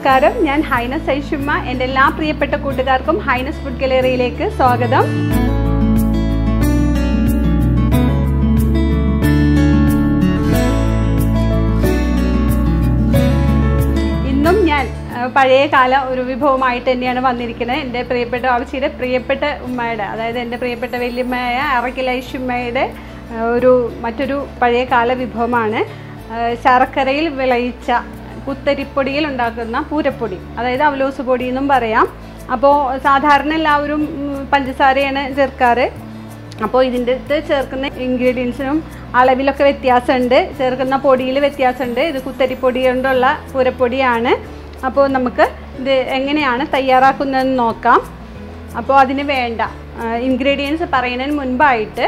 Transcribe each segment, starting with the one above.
നമസ്കാരം. ഞാൻ ഹൈനസ് ഐഷുമ്മ എന്റെ എല്ലാ പ്രിയപ്പെട്ട കൂട്ടുകാർക്കും ഹൈനസ് ഫുഡ് ഗാലറിയിലേക്ക് സ്വാഗതം. ഇന്നും ഞാൻ പഴയ കാല ഒരു വിഭവമായിട്ട് തന്നെയാണ് വന്നിരിക്കുന്നത്. എന്റെ പ്രിയപ്പെട്ട ആവശ്യയുടെ പ്രിയപ്പെട്ട ഉമ്മയുടെ അതായത് എന്റെ പ്രിയപ്പെട്ട വല്യമ്മയായ അറക്കിൽ ഐഷുമ്മയുടെ ഒരു മറ്റൊരു പഴയ കാല വിഭവമാണ്. ശർക്കരയിൽ വിളയിച്ച കുത്തരിപ്പൊടിയിൽ ഉണ്ടാക്കുന്ന പൂരപ്പൊടി അതായത് അവലോസ് പൊടി എന്നും പറയാം. അപ്പോൾ സാധാരണ എല്ലാവരും പഞ്ചസാരയാണ് ചേർക്കാറ്. അപ്പോൾ ഇതിന്റെ അടുത്ത് ചേർക്കുന്ന ഇൻഗ്രീഡിയൻസിനും അളവിലൊക്കെ വ്യത്യാസമുണ്ട്. ചേർക്കുന്ന പൊടിയിൽ വ്യത്യാസമുണ്ട്. ഇത് കുത്തരിപ്പൊടി കൊണ്ടുള്ള പൂരപ്പൊടിയാണ്. അപ്പോൾ നമുക്ക് ഇത് എങ്ങനെയാണ് തയ്യാറാക്കുന്നതെന്ന് നോക്കാം. അപ്പോൾ അതിന് വേണ്ട ഇൻഗ്രീഡിയൻസ് പറയുന്നതിന് മുൻപായിട്ട്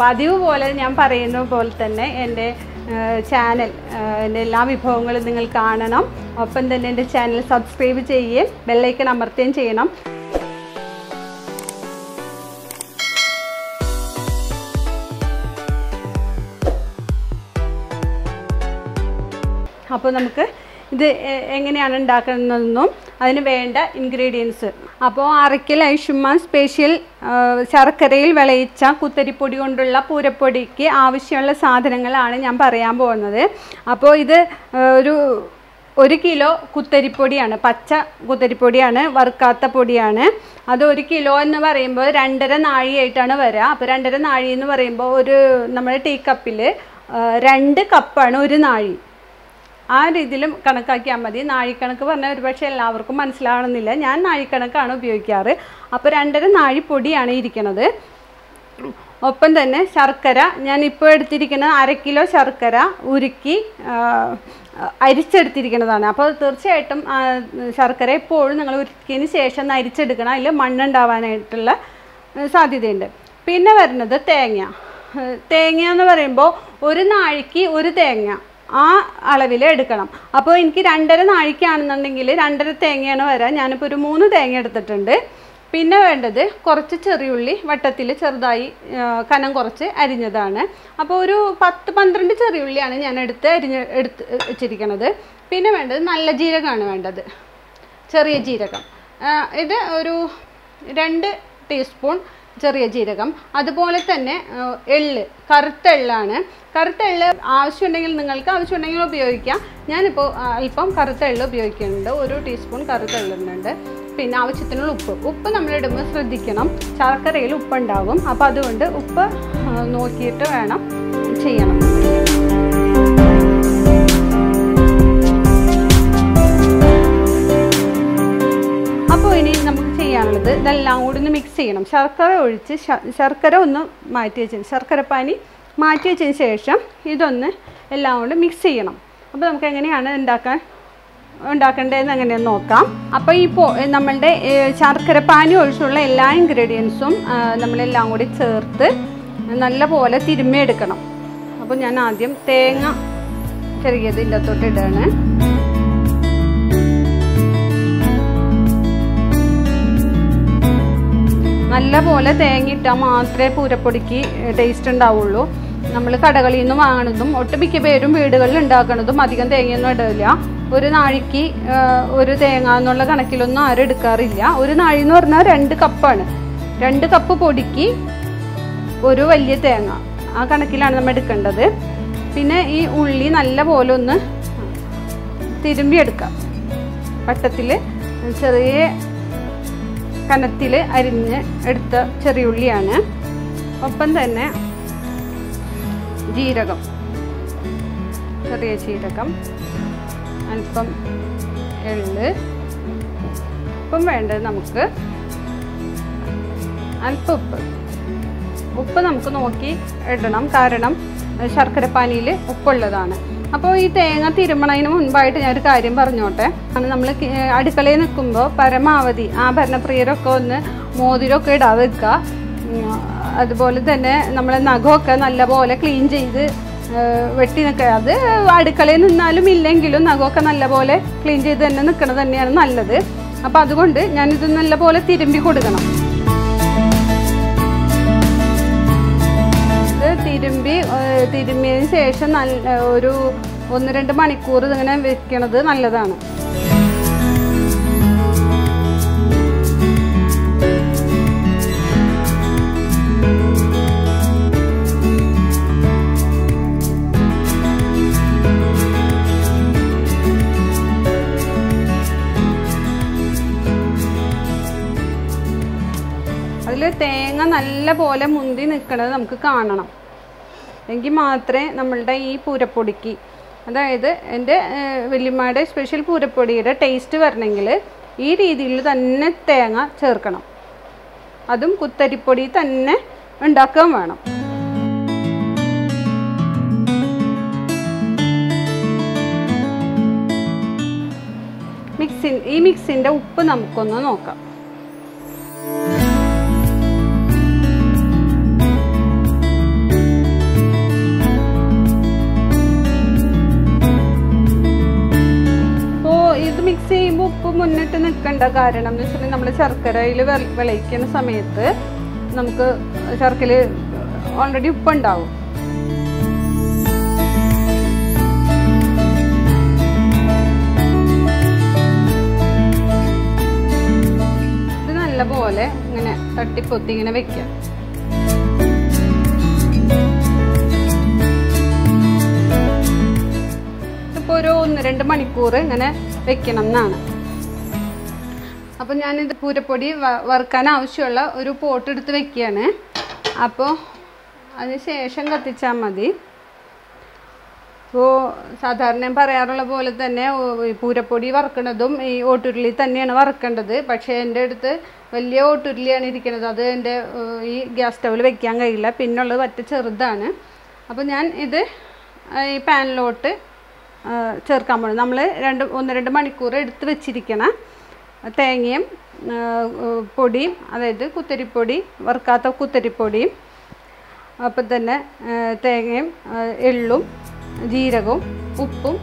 പതിവ് പോലെ ഞാൻ പറയുന്ന പോലെ തന്നെ എന്റെ ചാനൽ എന്റെ എല്ലാ വിഭവങ്ങളും നിങ്ങൾ കാണണം. ഒപ്പം തന്നെ എന്റെ ചാനൽ സബ്സ്ക്രൈബ് ചെയ്യുകയും ബെല്ലൈക്കൺ അമർത്തുകയും ചെയ്യണം. അപ്പോൾ നമുക്ക് ഇത് എങ്ങനെയാണ് ഉണ്ടാക്കുന്നതെന്നും അതിന് വേണ്ട ഇൻഗ്രീഡിയൻസ് അപ്പോൾ അരക്കൽ ഐഷുമാൻ സ്പെഷ്യൽ ശർക്കരയിൽ വിളയിച്ച കുത്തരിപ്പൊടി കൊണ്ടുള്ള പൂരപ്പൊടിക്ക് ആവശ്യമുള്ള സാധനങ്ങളാണ് ഞാൻ പറയാൻ പോകുന്നത്. അപ്പോൾ ഇത് ഒരു ഒരു കിലോ കുത്തരിപ്പൊടിയാണ് പച്ച കുത്തരിപ്പൊടിയാണ് വറുക്കാത്ത പൊടിയാണ്. അത് ഒരു കിലോ എന്ന് പറയുമ്പോൾ രണ്ടര നാഴിയായിട്ടാണ് വരിക അപ്പോൾ രണ്ടര നാഴി എന്ന് പറയുമ്പോൾ ഒരു നമ്മുടെ ടീ കപ്പിൽ രണ്ട് കപ്പാണ് ഒരു നാഴി. ആ രീതിയിലും കണക്കാക്കിയാൽ മതി. നാഴിക്കണക്ക് പറഞ്ഞാൽ ഒരുപക്ഷെ എല്ലാവർക്കും മനസ്സിലാവണമെന്നില്ല. ഞാൻ നാഴിക്കണക്കാണ് ഉപയോഗിക്കാറ്. അപ്പോൾ രണ്ടര നാഴിപ്പൊടിയാണ് ഇരിക്കുന്നത് ഒപ്പം തന്നെ ശർക്കര. ഞാൻ ഇപ്പോൾ എടുത്തിരിക്കുന്ന അര കിലോ ശർക്കര ഉരുക്കി അരിച്ചെടുത്തിരിക്കുന്നതാണ്. അപ്പോൾ തീർച്ചയായിട്ടും ശർക്കര എപ്പോഴും നിങ്ങൾ ഉരുക്കിയതിന് ശേഷം അരിച്ചെടുക്കണം. അതിൽ മണ്ണുണ്ടാവാനായിട്ടുള്ള സാധ്യതയുണ്ട്. പിന്നെ വരുന്നത് തേങ്ങ. തേങ്ങ എന്ന് പറയുമ്പോൾ ഒരു നാഴിക്ക് ഒരു തേങ്ങ. ആ അളവിൽ എടുക്കണം. അപ്പോൾ എനിക്ക് രണ്ടര നാഴിക്കാണെന്നുണ്ടെങ്കിൽ രണ്ടര തേങ്ങയാണ് വരാൻ ഞാനിപ്പോൾ ഒരു മൂന്ന് തേങ്ങ എടുത്തിട്ടുണ്ട്. പിന്നെ വേണ്ടത് കുറച്ച് ചെറിയുള്ളി വട്ടത്തിൽ ചെറുതായി കനം കുറച്ച് അരിഞ്ഞതാണ്. അപ്പോൾ ഒരു പത്ത് പന്ത്രണ്ട് ചെറിയുള്ളിയാണ് ഞാൻ എടുത്ത് അരിഞ്ഞ് എടുത്ത് വെച്ചിരിക്കുന്നത് പിന്നെ വേണ്ടത് നല്ല ജീരകമാണ് വേണ്ടത്. ചെറിയ ജീരകം. ഇത് ഒരു രണ്ട് ടീസ്പൂൺ ചെറിയ ജീരകം. അതുപോലെ തന്നെ എള്ള് കറുത്ത എള്ളാണ്. കറുത്ത എള്ള് ആവശ്യമുണ്ടെങ്കിൽ നിങ്ങൾക്ക് ആവശ്യമുണ്ടെങ്കിൽ ഉപയോഗിക്കാം. ഞാനിപ്പോൾ അല്പം കറുത്ത എള്ള് ഉപയോഗിക്കുന്നുണ്ട്. ഒരു ടീസ്പൂൺ കറുത്ത എള്ളുന്നുണ്ട് പിന്നെ ആവശ്യത്തിനുള്ള ഉപ്പ്. ഉപ്പ് നമ്മളിടുമ്പോൾ ശ്രദ്ധിക്കണം. ശർക്കരയിൽ ഉപ്പുണ്ടാകും. അപ്പോൾ അതുകൊണ്ട് ഉപ്പ് നോക്കിയിട്ട് വേണം ചെയ്യണം. അപ്പോൾ ഇനി നമുക്ക് ചെയ്യാനുള്ളത് ഇതെല്ലാം കൂടി ഒന്ന് മിക്സ് ചെയ്യണം. ശർക്കര ഒഴിച്ച് ശർക്കര ഒന്ന് മാറ്റി വെച്ചതിന് ശർക്കര പാനി മാറ്റി വെച്ചതിന് ശേഷം ഇതൊന്ന് എല്ലാം കൂടി മിക്സ് ചെയ്യണം. അപ്പോൾ നമുക്ക് എങ്ങനെയാണ് ഉണ്ടാക്കാൻ ഉണ്ടാക്കേണ്ടതെന്ന് എങ്ങനെയെന്ന് നോക്കാം. അപ്പോൾ ഈ പോ നമ്മളുടെ ഏ, ശർക്കര പാനി ഒഴിച്ചുള്ള എല്ലാ ഇൻഗ്രീഡിയൻസും നമ്മളെല്ലാം കൂടി ചേർത്ത് നല്ലപോലെ തിരുമ്മിയെടുക്കണം. അപ്പോൾ ഞാൻ ആദ്യം തേങ്ങ ചെറിയത് ഇതിന്റെ അകത്തോട്ട് ഇടുകയാണ് നല്ല പോലെ തേങ്ങ മാത്രമേ പൂരപ്പൊടിക്ക് ടേസ്റ്റ് ഉണ്ടാവുള്ളൂ. നമ്മൾ കടകളിൽ നിന്ന് വാങ്ങണതും ഒട്ടുമിക്ക പേരും വീടുകളിൽ ഉണ്ടാക്കണതും അധികം തേങ്ങയൊന്നും ഇടില്ല ഒരു നാഴിക്ക് ഒരു തേങ്ങ എന്നുള്ള കണക്കിലൊന്നും ആരും എടുക്കാറില്ല. ഒരു നാഴി എന്ന് പറഞ്ഞാൽ രണ്ട് കപ്പാണ്. രണ്ട് കപ്പ് പൊടിക്ക് ഒരു വലിയ തേങ്ങ. ആ കണക്കിലാണ് നമ്മൾ എടുക്കേണ്ടത്. പിന്നെ ഈ ഉള്ളി നല്ല പോലെ ഒന്ന് തിരുമ്പിയെടുക്കാം വട്ടത്തിൽ ചെറിയ കനത്തിൽ അരിഞ്ഞ് എടുത്ത ചെറിയുള്ളിയാണ്. ഒപ്പം തന്നെ ജീരകം ചെറിയ ജീരകം അല്പം എള്ള്. ഉപ്പും വേണ്ടത് നമുക്ക് അല്പം ഉപ്പ്. ഉപ്പ് നമുക്ക് നോക്കി ഇടണം. കാരണം ശർക്കരപ്പാനിയിൽ ഉപ്പുള്ളതാണ്. അപ്പോൾ ഈ തേങ്ങ തിരുമണതിന് മുൻപായിട്ട് ഞാൻ ഒരു കാര്യം പറഞ്ഞോട്ടെ. നമ്മൾ അടുക്കളയിൽ നിൽക്കുമ്പോൾ പരമാവധി ആ ഭരണപ്രിയരൊക്കെ ഒന്ന് മോതിരമൊക്കെ ഇടാതെ വെക്കുക അതുപോലെ തന്നെ നമ്മൾ നഖമൊക്കെ നല്ലപോലെ ക്ലീൻ ചെയ്ത് വെട്ടി നിൽക്കുക അത് അടുക്കളയിൽ നിന്നാലും ഇല്ലെങ്കിലും നഖമൊക്കെ നല്ലപോലെ ക്ലീൻ ചെയ്ത് തന്നെ നിൽക്കുന്നത് തന്നെയാണ് നല്ലത്. അപ്പോൾ അതുകൊണ്ട് ഞാനിത് നല്ലപോലെ തിരുമ്പി കൊടുക്കണം. തിരുമ്പി തിരുമ്പിയതിന് ശേഷം നല്ല ഒരു ഒന്ന് രണ്ട് മണിക്കൂർ ഇങ്ങനെ വെക്കണത് നല്ലതാണ്. അതിൽ തേങ്ങ നല്ല പോലെ മുന്തി നിൽക്കുന്നത് നമുക്ക് കാണണം. എങ്കിൽ മാത്രമേ നമ്മളുടെ ഈ പൂരപ്പൊടിക്ക് അതായത് എന്റെ വല്യമ്മയുടെ സ്പെഷ്യൽ പൂരപ്പൊടിയുടെ ടേസ്റ്റ് വരണമെങ്കിൽ ഈ രീതിയിൽ തന്നെ തേങ്ങ ചേർക്കണം. അതും കുത്തരിപ്പൊടി തന്നെ ഉണ്ടാക്കാൻ വേണം. മിക്സിൻ ഈ മിക്സിന്റെ ഉപ്പ് നമുക്കൊന്ന് നോക്കാം. മുന്നിട്ട് നിൽക്കേണ്ട കാരണം എന്ന് വെച്ചിട്ടുണ്ടെങ്കിൽ നമ്മൾ ശർക്കരയിൽ വിളയിക്കുന്ന സമയത്ത് നമുക്ക് ശർക്കരയിൽ ഓൾറെഡി ഉപ്പുണ്ടാവും ഇത് നല്ലപോലെ ഇങ്ങനെ തട്ടിപ്പൊത്തി ഇങ്ങനെ വെക്കാം. ഇപ്പോൾ ഒരു ഒന്ന് രണ്ട് മണിക്കൂർ ഇങ്ങനെ വെക്കണം എന്നാണ് അപ്പോൾ ഞാനിത് പൂരപ്പൊടി വറുക്കാൻ ആവശ്യമുള്ള ഒരു പോട്ട് എടുത്ത് വെക്കുകയാണ്. അപ്പോൾ അതിന് ശേഷം കത്തിച്ചാൽ മതി. ഇപ്പോൾ സാധാരണ പറയാറുള്ള പോലെ തന്നെ പൂരപ്പൊടി വറുക്കണതും ഈ ഓട്ടുരുളി തന്നെയാണ് വറുക്കേണ്ടത്. പക്ഷേ എന്റെ അടുത്ത് വലിയ ഓട്ടുരുളിയാണ് ഇരിക്കുന്നത്. അത് എന്റെ ഈ ഗ്യാസ് സ്റ്റൗവിൽ വെക്കാൻ കഴിയില്ല. പിന്നുള്ളത് പറ്റ ചെറുതാണ്. അപ്പോൾ ഞാൻ ഇത് ഈ പാനിലോട്ട് ചേർക്കാൻ പോകുന്നത് നമ്മൾ രണ്ട് ഒന്ന് രണ്ട് മണിക്കൂർ എടുത്ത് വെച്ചിരിക്കണ. തേങ്ങയും പൊടിയും അതായത് കുത്തരിപ്പൊടി വറുക്കാത്ത കുത്തരിപ്പൊടിയും അപ്പം തന്നെ തേങ്ങയും എള്ളും ജീരകവും ഉപ്പും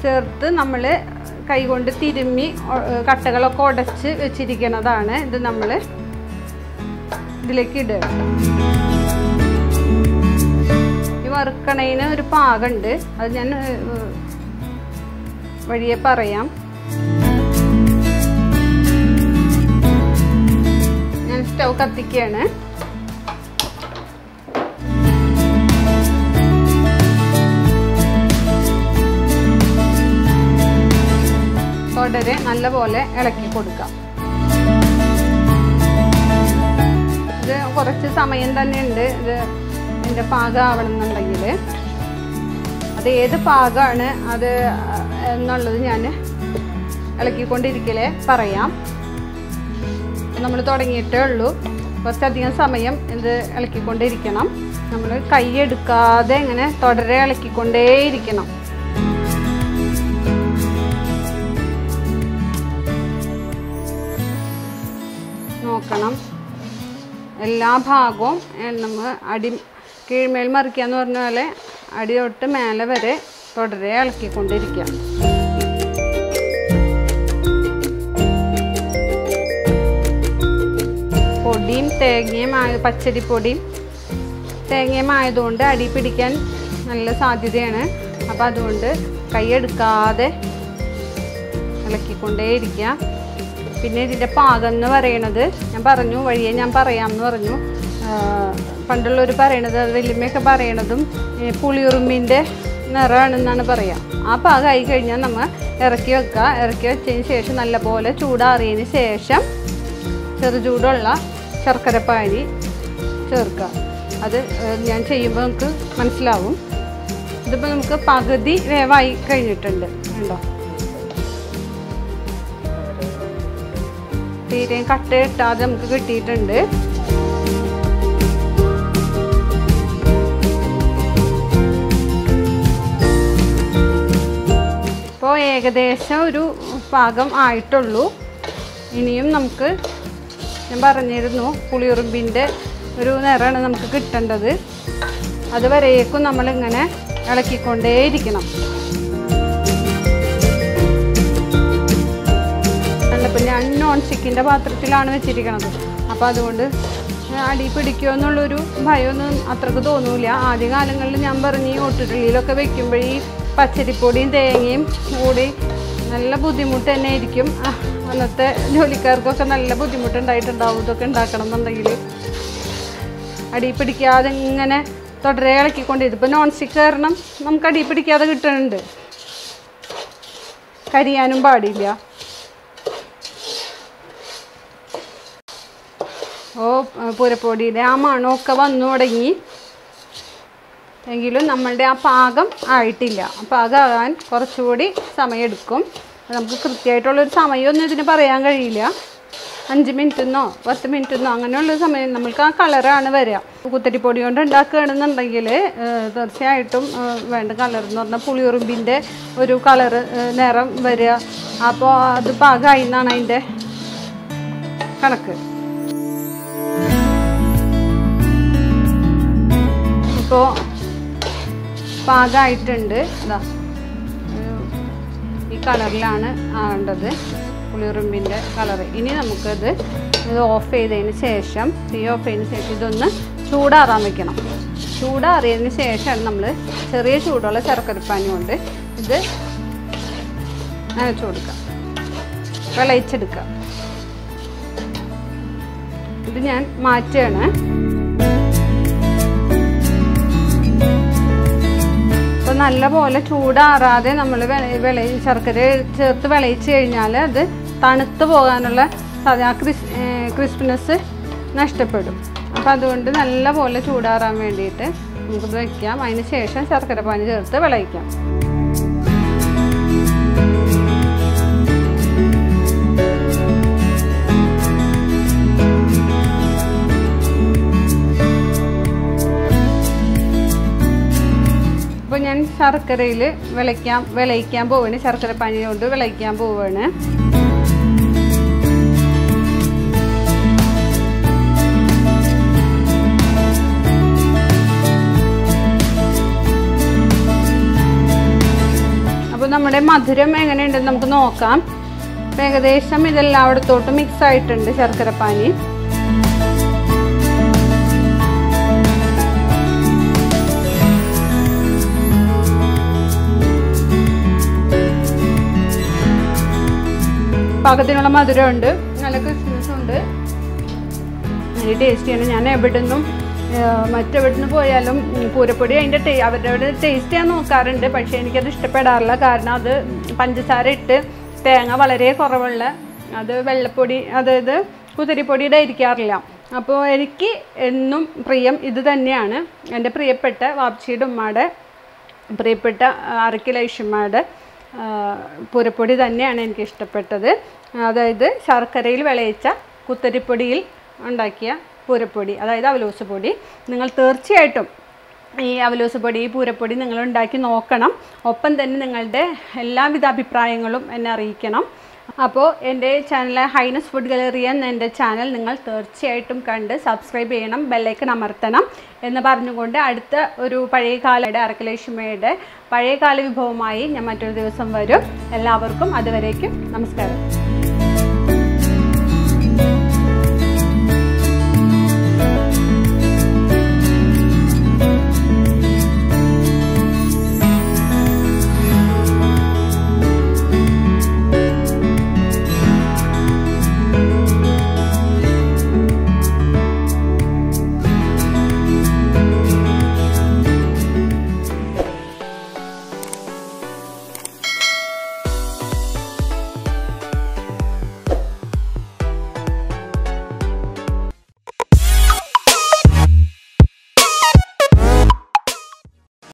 ചേർത്ത് നമ്മൾ കൈകൊണ്ട് തിരുമ്മി കട്ടകളൊക്കെ ഉടച്ച് വെച്ചിരിക്കുന്നതാണ് ഇത് നമ്മൾ ഇതിലേക്ക് ഇടുക. ഈ വറുക്കണതിന് ഒരു പാകമുണ്ട് അത് ഞാൻ വഴിയെ പറയാം. സ്റ്റൗ കത്തിക്കുകയാണ്. തുടരെ നല്ലപോലെ ഇളക്കി കൊടുക്കാം. ഇത് കുറച്ച് സമയം തന്നെ ഉണ്ട് ഇത് ഇതിന്റെ പാകം ആവണമെന്നുണ്ടെങ്കിൽ അത് ഏത് പാകമാണ് അത് എന്നുള്ളത് ഞാൻ ഇളക്കിക്കൊണ്ടിരിക്കലേ പറയാം. നമ്മൾ തുടങ്ങിയിട്ടേ ഉള്ളൂ. കുറച്ചധികം സമയം ഇത് ഇളക്കിക്കൊണ്ടേയിരിക്കണം നമ്മൾ കൈ എടുക്കാതെ ഇങ്ങനെ തുടരെ ഇളക്കിക്കൊണ്ടേയിരിക്കണം. നോക്കണം. എല്ലാ ഭാഗവും നമ്മൾ അടി കീഴ്മേൽ മറിക്കുക എന്ന് പറഞ്ഞ പോലെ അടി തൊട്ട് മേലെ വരെ തുടരെ ഇളക്കിക്കൊണ്ടിരിക്കുക. പൊടിയും തേങ്ങയും ആയ പച്ചരിപ്പൊടിയും തേങ്ങയും ആയതുകൊണ്ട് അടി പിടിക്കാൻ നല്ല സാധ്യതയാണ്. അപ്പോൾ അതുകൊണ്ട് കൈയെടുക്കാതെ ഇളക്കിക്കൊണ്ടേയിരിക്കുക. പിന്നെ ഇതിന്റെ പാകം എന്ന് പറയണത് ഞാൻ പറഞ്ഞു വഴിയെ ഞാൻ പറയാമെന്ന് പറഞ്ഞു. പണ്ടുള്ളവർ പറയണത് വലിയമ്മയൊക്കെ പറയണതും പുളിയുറുമ്പിന്റെ നിറമാണെന്നാണ് പറയുക ആ പാകം ആയി കഴിഞ്ഞാൽ നമ്മൾ ഇറക്കി വെക്കുക ഇറക്കി വെച്ചതിന് ശേഷം നല്ലപോലെ ചൂടാറിയതിന് ശേഷം ചെറു ചൂടുള്ള ശർക്കരപ്പാനി ചേർക്കുക. അത് ഞാൻ ചെയ്യുമ്പോൾ നമുക്ക് മനസ്സിലാവും. ഇതിപ്പോൾ നമുക്ക് പകുതി വേവായി കഴിഞ്ഞിട്ടുണ്ട്. ഉണ്ടോ തീരെയും കട്ട ഇട്ടാതെ നമുക്ക് കിട്ടിയിട്ടുണ്ട്. ഇപ്പോൾ ഏകദേശം ഒരു പാകം ആയിട്ടുള്ളൂ. ഇനിയും നമുക്ക് ഞാൻ പറഞ്ഞിരുന്നു പുളിയുറുമ്പിന്റെ ഒരു നിറമാണ് നമുക്ക് കിട്ടേണ്ടത്. അതുവരേക്കും നമ്മളിങ്ങനെ ഇളക്കിക്കൊണ്ടേയിരിക്കണം. ഇപ്പം ഞാൻ പാത്രത്തിലാണ് വെച്ചിരിക്കുന്നത് അപ്പോൾ അതുകൊണ്ട് അടി പിടിക്കുമോ എന്നുള്ളൊരു ഭയമൊന്നും അത്രയ്ക്ക് തോന്നൂല. ആദ്യ കാലങ്ങളിൽ ഞാൻ പറഞ്ഞ് ഈ ഒട്ടുരുളിയിലൊക്കെ വെക്കുമ്പോൾ ഈ പച്ചരിപ്പൊടിയും തേങ്ങയും കൂടി നല്ല ബുദ്ധിമുട്ട് തന്നെ ആയിരിക്കും അന്നത്തെ ജോലിക്കാർക്കൊക്കെ നല്ല ബുദ്ധിമുട്ടുണ്ടായിട്ടുണ്ടാവും. ഇതൊക്കെ ഉണ്ടാക്കണം എന്നുണ്ടെങ്കിൽ അടി പിടിക്കാതെ ഇങ്ങനെ തുടരെ ഇളക്കിക്കൊണ്ട് ഇതിപ്പോൾ നോൺ സ്റ്റിക്ക് കാരണം നമുക്ക് അടി പിടിക്കാതെ കിട്ടുന്നുണ്ട്. കരിയാനും പാടില്ല. ഓ പൂരപ്പൊടിയുടെ ആ മണമൊക്കെ വന്നു തുടങ്ങി. എങ്കിലും നമ്മളുടെ ആ പാകം ആയിട്ടില്ല. പാകമാകാൻ കുറച്ചുകൂടി സമയമെടുക്കും. നമുക്ക് കൃത്യമായിട്ടുള്ളൊരു സമയമൊന്നും ഇതിന് പറയാൻ കഴിയില്ല. അഞ്ച് മിനിറ്റ് മിനിറ്റെന്നോ പത്ത് മിനിറ്റെന്നോ അങ്ങനെയുള്ള സമയം നമ്മൾക്ക് ആ കളറാണ് വരിക. കുത്തരിപ്പൊടി കൊണ്ട് ഉണ്ടാക്കുകയാണെന്നുണ്ടെങ്കിൽ തീർച്ചയായിട്ടും വേണ്ട കളർ എന്ന് പറഞ്ഞാൽ പുളിയുറുമ്പിന്റെ ഒരു കളറ് നിറം വരിക. അപ്പോൾ അത് പാകമായി എന്നാണ് അതിന്റെ കണക്ക്. ഇപ്പോൾ പാകമായിട്ടുണ്ട് ഈ കളറിലാണ് ആകേണ്ടത് പുളിയുറുമ്പിന്റെ കളർ. ഇനി നമുക്കത് ഇത് ഓഫ് ചെയ്തതിന് ശേഷം തീ ഓഫ് ചെയ്തതിന് ശേഷം ഇതൊന്ന് ചൂടാറാൻ വെക്കണം. ചൂടാറിയതിന് ശേഷമാണ് നമ്മൾ ചെറിയ ചൂടുള്ള ശർക്കരപ്പാനി കൊണ്ട് ഇത് നനച്ചു കൊടുക്കുക. വിളയിച്ചെടുക്കുക ഇത് ഞാൻ മാറ്റുകയാണ്. നല്ലപോലെ ചൂടാറാതെ നമ്മൾ വിളയി ശർക്കര ചേർത്ത് വിളയിച്ച് കഴിഞ്ഞാൽ അത് തണുത്ത് പോകാനുള്ള സാധ്യത ക്രിസ് ക്രിസ്പിനെസ് നഷ്ടപ്പെടും. അപ്പോൾ അതുകൊണ്ട് നല്ലപോലെ ചൂടാറാൻ വേണ്ടിയിട്ട് നമുക്കിത് വയ്ക്കാം അതിന് ശേഷം ശർക്കര പാനി ചേർത്ത് വിളയിക്കാം. അപ്പോൾ ഞാൻ ശർക്കരയിൽ വിളയ്ക്കാൻ വിളയിക്കാൻ പോവാണ്. ശർക്കര പനി കൊണ്ട് വിളയിക്കാൻ പോവാണ്. അപ്പോൾ നമ്മുടെ മധുരം എങ്ങനെയുണ്ടെന്ന് നമുക്ക് നോക്കാം. ഏകദേശം ഇതെല്ലാം അവിടത്തോട്ട് മിക്സ് ആയിട്ടുണ്ട് ശർക്കര പാനി. പാകത്തിനുള്ള മധുരമുണ്ട്. നല്ല ക്രിസ്മസ് ഉണ്ട് നല്ല ടേസ്റ്റിയാണ്. ഞാൻ എവിടെ നിന്നും മറ്റെവിടെ നിന്ന് പോയാലും പൂരപ്പൊടി അതിന്റെ ടേ അവരുടെ ടേസ്റ്റ് ഞാൻ നോക്കാറുണ്ട്. പക്ഷേ എനിക്കത് ഇഷ്ടപ്പെടാറില്ല. കാരണം അത് പഞ്ചസാര ഇട്ട് തേങ്ങ വളരെ കുറവുള്ള അത് വെള്ളപ്പൊടി അതായത് കുതിരിപ്പൊടിയുടെ ഇരിക്കാറില്ല അപ്പോൾ എനിക്ക് എന്നും പ്രിയം ഇത് തന്നെയാണ്. എന്റെ പ്രിയപ്പെട്ട വാപ്ചിയുടെ ഉമ്മയുടെ പ്രിയപ്പെട്ട അരക്കില ഇഷുമ്മയുടെ പൂരപ്പൊടി തന്നെയാണ് എനിക്ക് ഇഷ്ടപ്പെട്ടത്. അതായത് ശർക്കരയിൽ വിളയിച്ച കുത്തരിപ്പൊടിയിൽ ഉണ്ടാക്കിയ പൂരപ്പൊടി അതായത് അവലോസ് പൊടി. നിങ്ങൾ തീർച്ചയായിട്ടും ഈ അവലോസ് പൊടി ഈ പൂരപ്പൊടി നിങ്ങൾ ഉണ്ടാക്കി നോക്കണം. ഒപ്പം തന്നെ നിങ്ങളുടെ എല്ലാവിധ അഭിപ്രായങ്ങളും എന്നെ അറിയിക്കണം. അപ്പോൾ എന്റെ ചാനൽ ഹൈനസ് ഫുഡ് ഗാലറി എന്ന എന്റെ ചാനൽ നിങ്ങൾ തീർച്ചയായിട്ടും കണ്ട് സബ്സ്ക്രൈബ് ചെയ്യണം ബെല്ലൈക്കൺ അമർത്തണം എന്ന് പറഞ്ഞുകൊണ്ട് അടുത്ത ഒരു പഴയകാലയുടെ പഴയ പഴയകാല വിഭവമായി ഞാൻ മറ്റൊരു ദിവസം വരും. എല്ലാവർക്കും അതുവരേക്കും നമസ്കാരം.